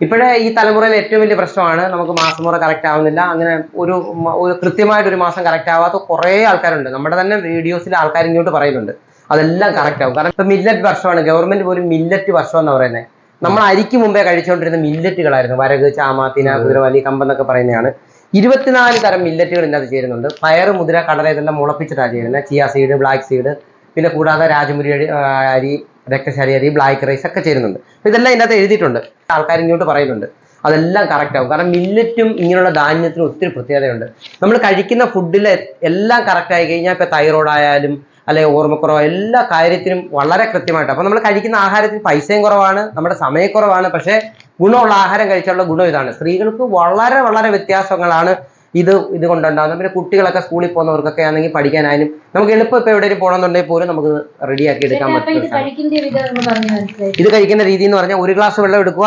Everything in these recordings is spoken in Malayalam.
ഇപ്പോഴേ ഈ തലമുറയിൽ ഏറ്റവും വലിയ പ്രശ്നമാണ് നമുക്ക് മാസം മുറ കറക്റ്റ് ആവുന്നില്ല. അങ്ങനെ ഒരു ഒരു കൃത്യമായിട്ട് ഒരു മാസം കറക്റ്റ് ആവാത്ത കുറേ ആൾക്കാരുണ്ട്. നമ്മുടെ തന്നെ വീഡിയോസിൽ ആൾക്കാർ ഇങ്ങോട്ട് പറയുന്നുണ്ട്. അതെല്ലാം കറക്റ്റ് ആവും. കാരണം ഇപ്പൊ മില്ലറ്റ് വർഷമാണ്. ഗവൺമെന്റ് പോലും മില്ലറ്റ് വർഷം എന്ന് പറയുന്നത് നമ്മൾ അരിക്ക് മുമ്പേ കഴിച്ചുകൊണ്ടിരുന്ന മില്ലറ്റുകളായിരുന്നു വരക് ചാമ തിന കുതിരവലി കമ്പെന്നൊക്കെ പറയുന്നതാണ്. ഇരുപത്തിനാല് തരം മില്ലറ്റുകൾ ഇതിനകത്ത് ചേരുന്നുണ്ട്. പയർ മുതിര കടല ഇതെല്ലാം മുളപ്പിച്ചിട്ടാണ് ചേരുന്നത് ചിയ സീഡ് ബ്ലാക്ക് സീഡ് പിന്നെ കൂടാതെ രാജമുരി അരി രക്തശാലി ബ്ലാക്ക് റൈസ് ഒക്കെ ചേരുന്നുണ്ട്. അപ്പൊ ഇതെല്ലാം ഇതിനകത്ത് എഴുതിയിട്ടുണ്ട്. ആൾക്കാർ ഇങ്ങോട്ട് പറയുന്നുണ്ട്. അതെല്ലാം കറക്റ്റ് ആവും. കാരണം മില്ലറ്റും ഇങ്ങനെയുള്ള ധാന്യത്തിനും ഒത്തിരി പ്രത്യേകതയുണ്ട്. നമ്മൾ കഴിക്കുന്ന ഫുഡിൽ എല്ലാം കറക്റ്റ് ആയി കഴിഞ്ഞാൽ ഇപ്പൊ തൈറോയ്ഡ് ആയാലും അല്ലെങ്കിൽ ഓർമ്മക്കുറവ് എല്ലാ കാര്യത്തിനും വളരെ കൃത്യമായിട്ട്. അപ്പൊ നമ്മൾ കഴിക്കുന്ന ആഹാരത്തിന് പൈസയും കുറവാണ് നമ്മുടെ സമയക്കുറവാണ് പക്ഷേ ഗുണമുള്ള ആഹാരം കഴിച്ചുള്ള ഗുണം ഇതാണ്. സ്ത്രീകൾക്ക് വളരെ വളരെ വ്യത്യാസങ്ങളാണ് ഇത് ഇത് കൊണ്ടുണ്ടാകുന്നത് പിന്നെ കുട്ടികളൊക്കെ സ്കൂളിൽ പോകുന്നവർക്കൊക്കെ ആണെങ്കിൽ പഠിക്കാനായാലും നമുക്ക് എളുപ്പം ഇപ്പൊ എവിടെയും പോകണമെന്നുണ്ടെങ്കിൽ പോലും നമുക്ക് റെഡിയാക്കി എടുക്കാൻ പറ്റും. ഇത് കഴിക്കുന്ന രീതി എന്ന് പറഞ്ഞാൽ ഒരു ഗ്ലാസ് വെള്ളം എടുക്കുക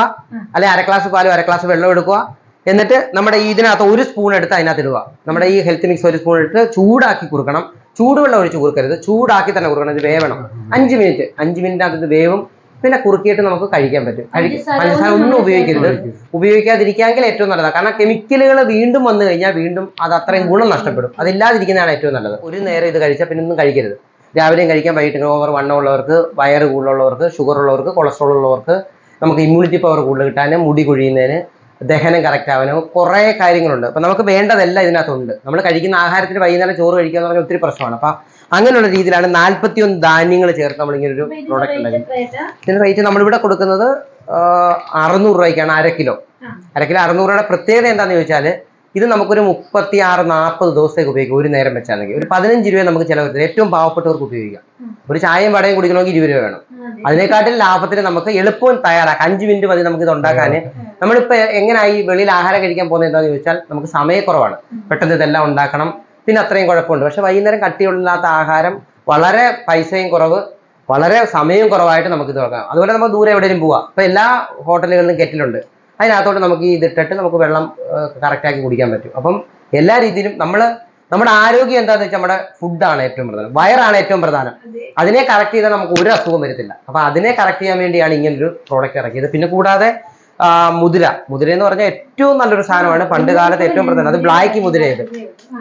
അല്ലെ അര ഗ്ലാസ് പാലും അര ഗ്ലാസ് വെള്ളം എടുക്കുക. എന്നിട്ട് നമ്മുടെ ഈ ഇതിനകത്ത് ഒരു സ്പൂൺ എടുത്ത് അതിനകത്ത് ഇടുക. നമ്മുടെ ഈ ഹെൽത്ത് മിക്സ് ഒരു സ്പൂൺ എടുത്ത് ചൂടാക്കി കുറുക്കണം. ചൂടുവെള്ളം ഒഴിച്ച് കുറുക്കരുത്. ചൂടാക്കി തന്നെ കുറുക്കണം. ഇത് വേവണം. അഞ്ച് മിനിറ്റ് അഞ്ച് മിനിറ്റിനകത്ത് ഇത് വേവും. പിന്നെ കുറുക്കിയിട്ട് നമുക്ക് കഴിക്കാൻ പറ്റും. പഞ്ചസാര ഒന്നും ഉപയോഗിക്കരുത്. ഉപയോഗിക്കാതിരിക്കാമെങ്കിൽ ഏറ്റവും നല്ലതാണ് കാരണം കെമിക്കലുകൾ വീണ്ടും വന്നു കഴിഞ്ഞാൽ വീണ്ടും അത് അത്രയും ഗുണം നഷ്ടപ്പെടും. അതില്ലാതിരിക്കുന്നതാണ് ഏറ്റവും നല്ലത്. ഒരു നേരം ഇത് കഴിച്ചാൽ പിന്നെ ഒന്നും കഴിക്കരുത്. രാവിലെയും കഴിക്കാൻ വൈകിട്ട് ഓവർ വണ്ണം ഉള്ളവർക്ക് വയറ് കൂടുതലുള്ളവർക്ക് ഷുഗർ ഉള്ളവർക്ക് കൊളസ്ട്രോൾ ഉള്ളവർക്ക് നമുക്ക് ഇമ്മ്യൂണിറ്റി പവർ കൂടുതൽ കിട്ടാനും മുടി കൊഴിയുന്നതിന് ദഹനം കറക്റ്റ് ആവാനും കുറേ കാര്യങ്ങളുണ്ട്. അപ്പം നമുക്ക് വേണ്ടതെല്ലാം ഇതിനകത്തുണ്ട്. നമ്മൾ കഴിക്കുന്ന ആഹാരത്തിന് വൈകുന്നേരം ചോറ് കഴിക്കുക എന്ന് പറഞ്ഞാൽ ഒത്തിരി പ്രശ്നമാണ്. അപ്പം അങ്ങനെയുള്ള രീതിയിലാണ് നാൽപ്പത്തിയൊന്ന് ധാന്യങ്ങൾ ചേർത്ത് നമ്മൾ ഇങ്ങനെ ഒരു പ്രോഡക്റ്റ് rate ഉണ്ടാക്കി എത്രയായിട്ടാ? ഇതിന് റേറ്റ് നമ്മളിവിടെ കൊടുക്കുന്നത് അറുന്നൂറ് രൂപയ്ക്കാണ് അര കിലോ. അര കിലോ അറുന്നൂറ് രൂപയുടെ പ്രത്യേകത എന്താണെന്ന് ചോദിച്ചാൽ ഇത് നമുക്കൊരു മുപ്പത്തി ആറ് നാൽപ്പത് ദിവസത്തേക്ക് ഉപയോഗിക്കാം ഒരു നേരം വെച്ചാണെങ്കിൽ ഒരു പതിനഞ്ച് രൂപ നമുക്ക് ചിലവ് വരും. ഏറ്റവും പാവപ്പെട്ടവർക്ക് ഉപയോഗിക്കാം. ഒരു ചായയും വടയും കുടിക്കണമെങ്കിൽ ഇരുപത് രൂപ വേണം. അതെ. അതിനെക്കാട്ടിൽ ലാഭത്തിന് നമുക്ക് എളുപ്പവും തയ്യാറാക്കാം. അഞ്ച് മിനിറ്റ് മതി നമുക്ക് ഇത് ഉണ്ടാക്കാൻ. നമ്മളിപ്പോൾ എങ്ങനെയായി വെളിയിൽ ആഹാരം കഴിക്കാൻ പോകുന്നത് എന്താണെന്ന് ചോദിച്ചാൽ നമുക്ക് സമയക്കുറവാണ്. പെട്ടെന്ന് ഇതെല്ലാം ഉണ്ടാക്കണം. പിന്നെ അത്രയും കുഴപ്പമുണ്ട്. പക്ഷെ വൈകുന്നേരം കട്ടിയുള്ളാത്ത ആഹാരം വളരെ പൈസയും കുറവ് വളരെ സമയവും കുറവായിട്ട് നമുക്ക് ഇത് നോക്കാം അതുപോലെ നമുക്ക് ദൂരെ എവിടെയും പോവാം. ഇപ്പൊ എല്ലാ ഹോട്ടലുകളിലും കെറ്റിലുണ്ട്. അതിനകത്തോട്ട് നമുക്ക് ഈ ഇതിട്ടിട്ട് നമുക്ക് വെള്ളം കറക്റ്റാക്കി കുടിക്കാൻ പറ്റും. അപ്പം എല്ലാ രീതിയിലും നമ്മൾ നമ്മുടെ ആരോഗ്യം എന്താണെന്ന് വെച്ചാൽ നമ്മുടെ ഫുഡാണ് ഏറ്റവും പ്രധാനം. വയറാണ് ഏറ്റവും പ്രധാനം. അതിനെ കറക്റ്റ് ചെയ്താൽ നമുക്ക് ഒരു അസുഖം വരത്തില്ല. അപ്പം അതിനെ കറക്റ്റ് ചെയ്യാൻ വേണ്ടിയാണ് ഇങ്ങനൊരു പ്രോഡക്റ്റ് ഇറക്കിയത്. പിന്നെ കൂടാതെ മുതിര. മുതിര എന്ന് പറഞ്ഞാൽ ഏറ്റവും നല്ലൊരു സാധനമാണ് പണ്ട് കാലത്ത് ഏറ്റവും പ്രധാനം. അത് ബ്ലാക്ക് മുതിരയത്.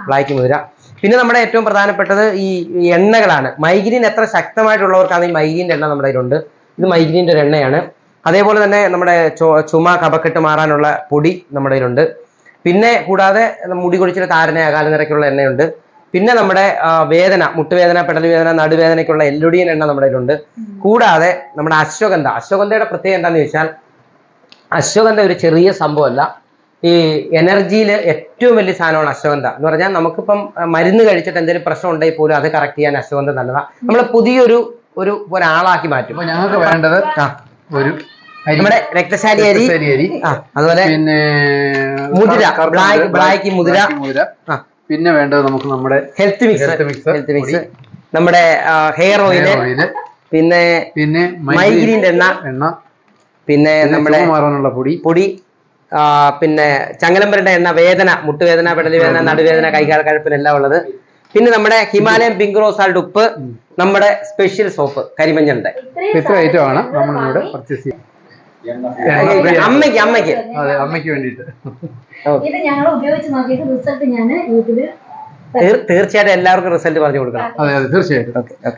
ബ്ലാക്ക് മുതിര. പിന്നെ നമ്മുടെ ഏറ്റവും പ്രധാനപ്പെട്ടത് ഈ എണ്ണകളാണ്. മൈഗ്രീൻ എത്ര ശക്തമായിട്ടുള്ളവർക്കാണ് ഈ മൈഗ്രീന്റെ എണ്ണ നമ്മുടെ കയ്യിലുണ്ട്. ഇത് മൈഗ്രീന്റെ ഒരു എണ്ണയാണ്. അതേപോലെ തന്നെ നമ്മുടെ ചുമ കപക്കെട്ട് മാറാനുള്ള പൊടി നമ്മുടെ കയ്യിലുണ്ട്. പിന്നെ കൂടാതെ മുടി കൊഴിച്ചിൽ താരന അകാലനിരക്കുള്ള എണ്ണയുണ്ട്. പിന്നെ നമ്മുടെ വേദന മുട്ടുവേദന പെടൽ വേദന നടുവേദനയ്ക്കുള്ള എല്ലുടിയൻ എണ്ണ നമ്മുടെ കയ്യിലുണ്ട്. കൂടാതെ നമ്മുടെ അശ്വഗന്ധ. അശ്വഗന്ധയുടെ പ്രത്യേകത എന്താണെന്ന് ചോദിച്ചാൽ അശ്വഗന്ധ ഒരു ചെറിയ സംഭവമല്ല. ഈ എനർജിയിൽ ഏറ്റവും വലിയ സാധനമാണ് അശ്വഗന്ധ. എന്ന് പറഞ്ഞാൽ നമുക്കിപ്പം മരുന്ന് കഴിച്ചിട്ട് എന്തെങ്കിലും പ്രശ്നം ഉണ്ടെങ്കിൽ പോലും അത് കറക്റ്റ് ചെയ്യാൻ അശ്വഗന്ധ നല്ലതാണ് നമ്മൾ പുതിയൊരു ഒരു ഒരാളാക്കി മാറ്റും. ഞങ്ങൾക്ക് വേണ്ടത് ഒരു നമ്മുടെ രക്തശാലി അരി. അതുപോലെ പിന്നെ മുതിര, ബ്ലാക്ക് മുതിര. മുതിര. പിന്നെ വേണ്ടത് നമുക്ക് നമ്മുടെ ഹെൽത്ത് മിക്സ് ഹെൽത്ത് മിക്സ് നമ്മുടെ ഹെയർ ഓയിൽ പിന്നെ പിന്നെ മൈഗ്രീന്റെ എണ്ണ. എണ്ണ. പിന്നെ നമ്മുടെ മാറാനുള്ള പൊടി. പൊടി. പിന്നെ ചങ്ങലമ്പരന്റെ എണ്ണ വേദന മുട്ടുവേദന പെടലി വേദന നടുവേദന കൈകാല കൈകാൽ കഴുപ്പിനെല്ലാം ഉള്ളത്. പിന്നെ നമ്മുടെ ഹിമാലയൻ പിങ്ക് റോസ് സാൾട്ട് ഉപ്പ് നമ്മുടെ സ്പെഷ്യൽ സോപ്പ് കരിമഞ്ഞളുടെ. ഇത്ര ഐറ്റം ആണ്. നമ്മൾ ഇവിടെ പർച്ചേസ് ചെയ്യുന്നത്. അമ്മയ്ക്ക് അമ്മയ്ക്ക് അതെ അമ്മയ്ക്ക് വേണ്ടിയിട്ട്. ഇത് ഞങ്ങൾ ഉപയോഗിച്ച് നോക്കിയിട്ട് റിസൾട്ട് ഞാൻ യൂട്യൂബിൽ തീർ- തീർച്ചയായിട്ടും എല്ലാവർക്കും റിസൾട്ട് പറഞ്ഞു കൊടുക്കണം. അതെ. അതെ തീർച്ചയായിട്ടും.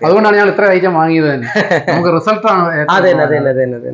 അതുകൊണ്ടാണ് ഞാൻ ഇത്ര ഐറ്റം വാങ്ങിയത് തന്നെ. നമുക്ക് റിസൾട്ട് ആണ് അതെ അതെ അതെ അതെ